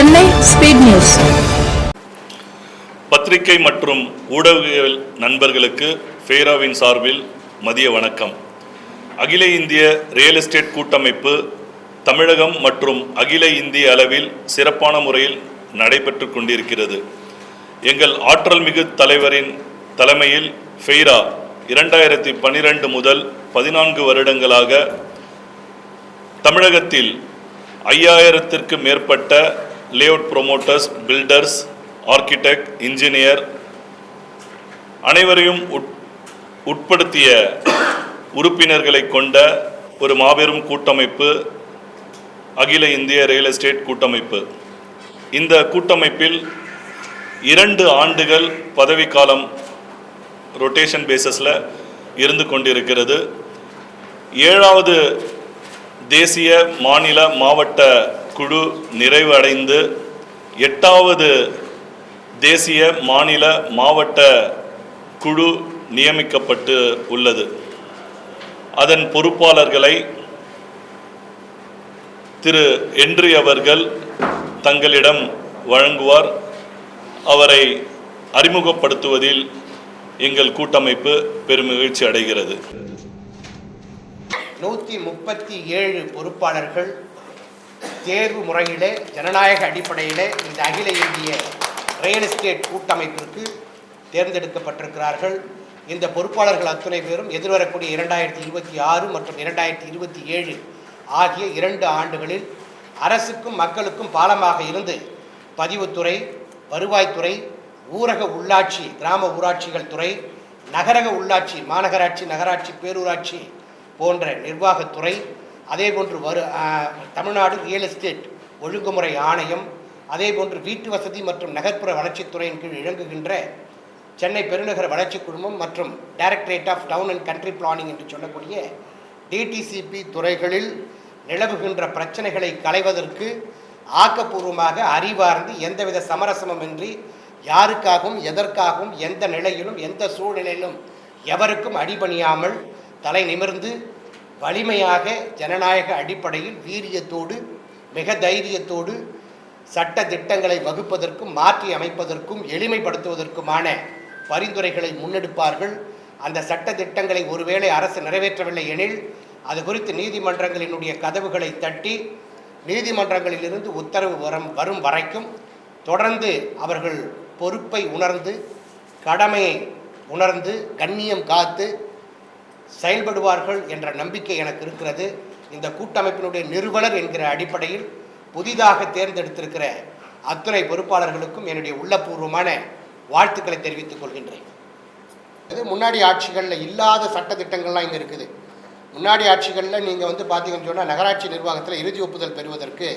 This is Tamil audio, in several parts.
Chennai speed news. பத்திரிகை மற்றும் ஊடகவியல் நண்பர்களுக்கு ஃபேராவின் சார்பில் மதிய வணக்கம். அகில இந்திய ரியல் எஸ்டேட் கூட்டமைப்பு தமிழகம் மற்றும் அகில இந்திய அளவில் சிறப்பான முறையில் நடைபெற்று கொண்டிருக்கிறது. எங்கள் ஆற்றல் மிகு தலைவரின் தலைமையில் ஃபெய்ரா இரண்டாயிரத்தி பன்னிரண்டு முதல் பதினான்கு வருடங்களாக தமிழகத்தில் ஐயாயிரத்திற்கு மேற்பட்ட layout promoters builders architect engineer அனைவரையும் உட்- உட்படுத்திய உறுப்பினர்களை கொண்ட ஒரு மாபெரும் கூட்டமைப்பு அகில இந்திய ரியல் எஸ்டேட் கூட்டமைப்பு. இந்த கூட்டமைப்பில் இரண்டு ஆண்டுகள் பதவிக்காலம் ரொட்டேஷன் பேசிஸில் இருந்து கொண்டிருக்கிறது. ஏழாவது தேசிய மாநில மாவட்ட குழு நிறைவடைந்து எட்டாவது தேசிய மாநில மாவட்ட குழு நியமிக்கப்பட்டு உள்ளது. அதன் பொறுப்பாளர்களை திரு என்றி அவர்கள் தங்களிடம் வழங்குவார். அவரை அறிமுகப்படுத்துவதில் எங்கள் கூட்டமைப்பு பெருமகிழ்ச்சி அடைகிறது. நூற்றி முப்பத்தி ஏழு பொறுப்பாளர்கள் தேர்வு முறையிலே ஜனநாயக அடிப்படையிலே இந்த அகில இந்திய ரியல் எஸ்டேட் கூட்டமைப்பிற்கு தேர்ந்தெடுக்கப்பட்டிருக்கிறார்கள். இந்த பொறுப்பாளர்கள் அத்துணை பேரும் எதிர்வரக்கூடிய இரண்டாயிரத்தி இருபத்தி ஆறு மற்றும் இரண்டாயிரத்தி இருபத்தி ஏழு ஆகிய இரண்டு ஆண்டுகளில் அரசுக்கும் மக்களுக்கும் பாலமாக இருந்து பதிவுத்துறை வருவாய்த்துறை ஊரக உள்ளாட்சி கிராம ஊராட்சிகள் துறை நகரக உள்ளாட்சி மாநகராட்சி நகராட்சி பேரூராட்சி போன்ற நிர்வாகத்துறை அதே போன்று வரு தமிழ்நாடு ரியல் எஸ்டேட் ஒழுங்குமுறை ஆணையம் அதே போன்று வீட்டு வசதி மற்றும் நகர்ப்புற வளர்ச்சித்துறையின் கீழ் இயங்குகின்ற சென்னை பெருநகர வளர்ச்சி குழுமம் மற்றும் directorate of town and country planning என்று சொல்லக்கூடிய டிடிசிபி துறைகளில் நிலவுகின்ற பிரச்சனைகளை களைவதற்கு ஆக்கப்பூர்வமாக அறிவார்ந்து எந்தவித சமரசமின்றி யாருக்காகவும் எதற்காகவும் எந்த நிலையிலும் எந்த சூழ்நிலையிலும் எவருக்கும் அடிபணியாமல் தலை நிமிர்ந்து வலிமையாக ஜனநாயக அடிப்படையில் வீரியத்தோடு மிக தைரியத்தோடு சட்ட திட்டங்களை வகுப்பதற்கும் மாற்றி அமைப்பதற்கும் எளிமைப்படுத்துவதற்குமான பரிந்துரைகளை முன்னெடுப்பார்கள். அந்த சட்ட திட்டங்களை ஒருவேளை அரசு நிறைவேற்றவில்லை எனில் அது குறித்து நீதிமன்றங்களினுடைய கதவுகளை தட்டி நீதிமன்றங்களிலிருந்து உத்தரவு வரும் வரும் வரைக்கும் தொடர்ந்து அவர்கள் பொறுப்பை உணர்ந்து கடமையை உணர்ந்து கண்ணியம் காத்து செயல்படுவார்கள் என்ற நம்பிக்கை எனக்கு இருக்கிறது. இந்த கூட்டமைப்பினுடைய நிறுவனர் என்கிற அடிப்படையில் புதிதாக தேர்ந்தெடுத்திருக்கிற அத்துறை பொறுப்பாளர்களுக்கும் என்னுடைய உள்ளபூர்வமான வாழ்த்துக்களை தெரிவித்துக் கொள்கின்றேன். இது முன்னாடி ஆட்சிகளில் இல்லாத சட்டத்திட்டங்கள்லாம் இங்கே இருக்குது. முன்னாடி ஆட்சிகளில் நீங்கள் வந்து பார்த்தீங்கன்னு சொன்னால் நகராட்சி நிர்வாகத்தில் இறுதி ஒப்புதல் பெறுவதற்கு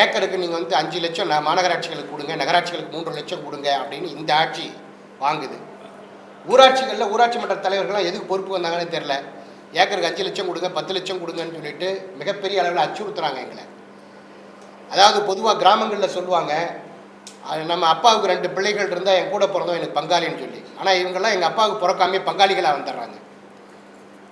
ஏக்கருக்கு நீங்கள் வந்து அஞ்சு லட்சம் மாநகராட்சிகளுக்கு கொடுங்க நகராட்சிகளுக்கு மூன்று லட்சம் கொடுங்க அப்படின்னு இந்த ஆட்சி வாங்குது. ஊராட்சிகளில் ஊராட்சி மன்ற தலைவர்கள்லாம் எதுக்கு பொறுப்பு வந்தாங்கன்னு தெரில ஏக்கருக்கு அஞ்சு லட்சம் கொடுங்க பத்து லட்சம் கொடுங்கன்னு சொல்லிட்டு மிகப்பெரிய அளவில் அச்சுறுத்துறாங்க எங்களை. அதாவது பொதுவாக கிராமங்களில் சொல்லுவாங்க அது நம்ம அப்பாவுக்கு ரெண்டு பிள்ளைகள் இருந்தால் என் கூட பிறந்தோம் எனக்கு பங்காளின்னு சொல்லி. ஆனால் இவங்கெல்லாம் எங்கள் அப்பாவுக்கு பிறக்காமே பங்காளிகளாக வந்துடுறாங்க.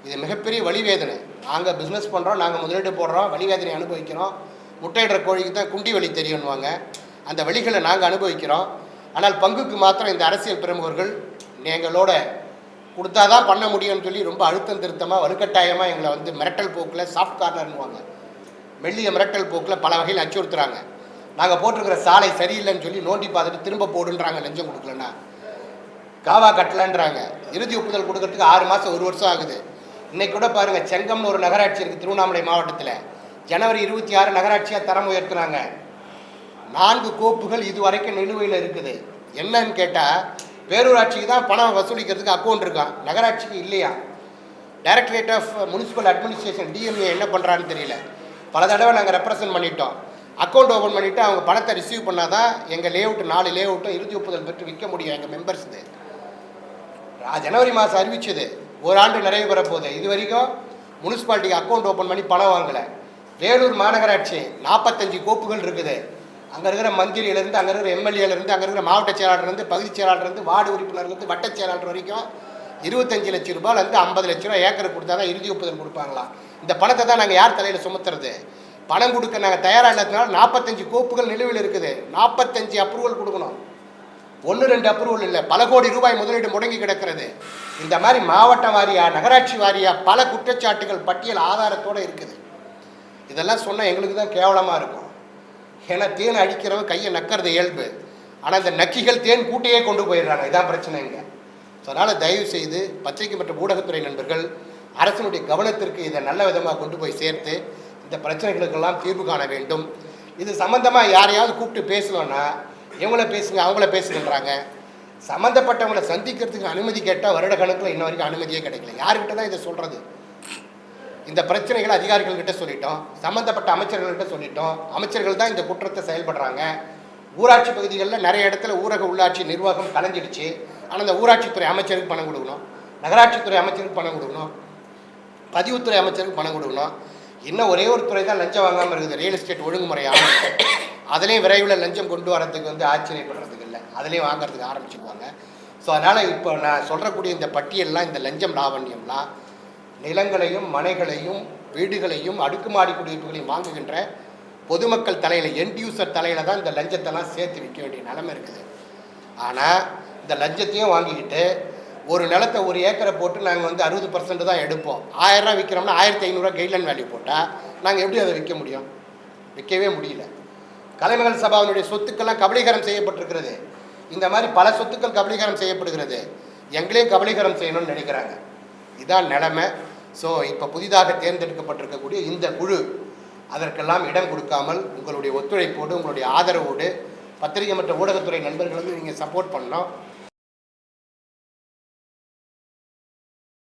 இது மிகப்பெரிய வழிவேதனை. நாங்கள் பிஸ்னஸ் பண்ணுறோம் நாங்கள் முதலீடு போடுறோம் வழிவேதனை அனுபவிக்கிறோம். முட்டையிடுற கோழிக்கு தான் குண்டி வழி தெரியும்னுவாங்க. அந்த வழிகளை நாங்கள் அனுபவிக்கிறோம். ஆனால் பங்குக்கு மாத்திரம் இந்த அரசியல் பிரமுகர்கள் எங்களோட கொடுத்தா தான் பண்ண முடியும்னு சொல்லி ரொம்ப அழுத்தம் திருத்தமாக வலுக்கட்டாயமாக எங்களை வந்து மிரட்டல் போக்கில் சாஃப்ட் கார்னர்னுவாங்க மெல்லிய மிரட்டல் போக்கில் பல வகையில் அச்சுறுத்துறாங்க. நாங்கள் போட்டிருக்கிற சாலை சரியில்லைன்னு சொல்லி நோண்டி பார்த்துட்டு திரும்ப போடுன்றாங்க லஞ்சம் கொடுக்கலன்னா. காவா கட்டலன்றாங்க. இறுதி ஒப்புதல் கொடுக்கறதுக்கு ஆறு மாதம் ஒரு வருஷம் ஆகுது. இன்னைக்கு கூட பாருங்கள் செங்கம்னு ஒரு நகராட்சி இருக்குது திருவண்ணாமலை மாவட்டத்தில். ஜனவரி இருபத்தி ஆறு நகராட்சியாக தரம் உயர்த்துனாங்க நான்கு கோப்புகள் இது வரைக்கும் நிலுவையில் இருக்குது. என்னன்னு கேட்டால் பேரூராட்சிக்கு தான் பணம் வசூலிக்கிறதுக்கு அக்கௌண்ட் இருக்கான் நகராட்சிக்கு இல்லையா? Directorate of municipal administration DMA என்ன பண்ணுறான்னு தெரியல. பல தடவை நாங்கள் ரெப்ரசன்ட் பண்ணிட்டோம். அக்கௌண்ட் ஓப்பன் பண்ணிவிட்டு அவங்க பணத்தை ரிசீவ் பண்ணால் தான் எங்கள் லேஅவுட்டு நாலு லேஅவுட்டும் இறுதி ஒப்புதல் பெற்று விற்க முடியும் எங்கள் மெம்பர்ஸ்து ஜனவரி மாதம் அறிவிச்சது. ஒரு ஆண்டு நிறைவு பெற போகுது இது வரைக்கும் முனிசிபாலிட்டிக்கு அக்கௌண்ட் ஓப்பன் பண்ணி பணம் வாங்கலை. வேலூர் மாநகராட்சி நாற்பத்தஞ்சு கோப்புகள் இருக்குது. அங்கே இருக்கிற மந்திரியிலேருந்து அங்கே இருக்கிற எம்எல்ஏலேருந்து அங்கே இருக்கிற மாவட்ட செயலாளர்லேருந்து பகுதி செயலாளர்லேருந்து வார்டு உறுப்பினர்லேருந்து வட்ட செயலாளர் வரைக்கும் இருபத்தஞ்சு லட்சம் ரூபாயிலேருந்து ஐம்பது லட்ச ரூபா ஏக்கர் கொடுத்தா தான் இறுதி ஒப்புதல் கொடுப்பாங்களாம் இந்த பணத்தை தான் நாங்கள் யார் தலையில் சுமத்துறது? பணம் கொடுக்க நாங்கள் தயாராக இல்லாததுனால நாற்பத்தஞ்சு கோப்புகள் நிலுவையில் இருக்குது. நாற்பத்தஞ்சு அப்ரூவல் கொடுக்கணும். ஒன்று ரெண்டு அப்ரூவல் இல்லை. பல கோடி ரூபாய் முதலீடு முடங்கி கிடக்கிறது. இந்த மாதிரி மாவட்ட வாரியாக நகராட்சி வாரியாக பல குற்றச்சாட்டுகள் பட்டியல் ஆதாரத்தோடு இருக்குது. இதெல்லாம் சொன்னால் எங்களுக்கு தான் கேவலமாக இருக்கும். ஏன்னா தேன் அடிக்கிறவன் கையை நக்கிறது இயல்பு. ஆனால் இந்த நக்கிகள் தேன் கூட்டையே கொண்டு போயிடுறாங்க. இதான் பிரச்சனை இங்கே. ஸோ அதனால் தயவு செய்து பத்திரிகை மற்றும் ஊடகத்துறை நண்பர்கள் அரசினுடைய கவனத்திற்கு இதை நல்ல விதமாக கொண்டு போய் சேர்த்து இந்த பிரச்சனைகளுக்கெல்லாம் தீர்வு காண வேண்டும். இது சம்மந்தமாக யாரையாவது கூப்பிட்டு பேசணும்னா இவங்கள பேசுங்க அவங்கள பேசுங்கன்றாங்க. சம்மந்தப்பட்டவங்களை சந்திக்கிறதுக்கு அனுமதி கேட்டால் வருட கணக்கில் இன்ன வரைக்கும் அனுமதியே கிடைக்கல. யார்கிட்ட தான் இதை சொல்கிறது இந்த பிரச்சனைகளை அதிகாரிகள்கிட்ட சொல்லிட்டோம் சம்மந்தப்பட்ட அமைச்சர்கள்கிட்ட சொல்லிட்டோம். அமைச்சர்கள் தான் இந்த குற்றத்தை செயல்படுறாங்க. ஊராட்சி பகுதிகளில் நிறைய இடத்துல ஊரக உள்ளாட்சி நிர்வாகம் கலைஞ்சிடுச்சு. ஆனால் அந்த ஊராட்சித்துறை அமைச்சருக்கு பணம் கொடுக்கணும். நகராட்சித்துறை அமைச்சருக்கு பணம் கொடுக்கணும். பதிவுத்துறை அமைச்சருக்கு பணம் கொடுக்கணும். இன்னும் ஒரே ஒரு துறை தான் லஞ்சம் வாங்காமல் இருக்குது. ரியல் எஸ்டேட் ஒழுங்குமுறை ஆணையம் அதுலேயும் விரைவில் லஞ்சம் கொண்டு வரதுக்கு வந்து ஆச்சரியப்படுறதுக்கு இல்லை. அதுலேயும் வாங்குறதுக்கு ஆரம்பிச்சுக்குவாங்க ஸோ அதனால் இப்போ நான் சொல்கிறக்கூடிய இந்த பட்டியல்லாம் இந்த லஞ்சம் லாவண்யம்லாம் நிலங்களையும் மனைகளையும் வீடுகளையும் அடுக்குமாடி குடியிருப்புகளையும் வாங்குகின்ற பொதுமக்கள் தலையில் எண்ட் யூசர் தலையில் தான் இந்த லஞ்சத்தெல்லாம் சேர்த்து விற்க வேண்டிய நிலமை இருக்குது. ஆனால் இந்த லஞ்சத்தையும் வாங்கிக்கிட்டு ஒரு நிலத்தை ஒரு ஏக்கரை போட்டு நாங்கள் வந்து அறுபது பர்சன்ட் தான் எடுப்போம். ஆயிரரூவா விற்கிறோம்னா ஆயிரத்தி ஐநூறுரூவா கைட்லைன் வேல்யூ போட்டால் நாங்கள் எப்படி அதை விற்க முடியும்? விற்கவே முடியல. கலைமகள் சபாவினுடைய சொத்துக்கள்லாம் கபலீகரம் செய்யப்பட்டிருக்கிறது. இந்த மாதிரி பல சொத்துக்கள் கபலீகரம் செய்யப்படுகிறது. எங்களையும் கபலீகரம் செய்யணும்னு நினைக்கிறாங்க. இதான் நிலமை. ஸோ இப்போ புதிதாக தேர்ந்தெடுக்கப்பட்டிருக்கக்கூடிய இந்த குழு அதற்கெல்லாம் இடம் கொடுக்காமல் உங்களுடைய ஒத்துழைப்போடு உங்களுடைய ஆதரவோடு பத்திரிகை மற்ற ஊடகத்துறை நண்பர்களுக்கு நீங்கள் சப்போர்ட் பண்ணோம்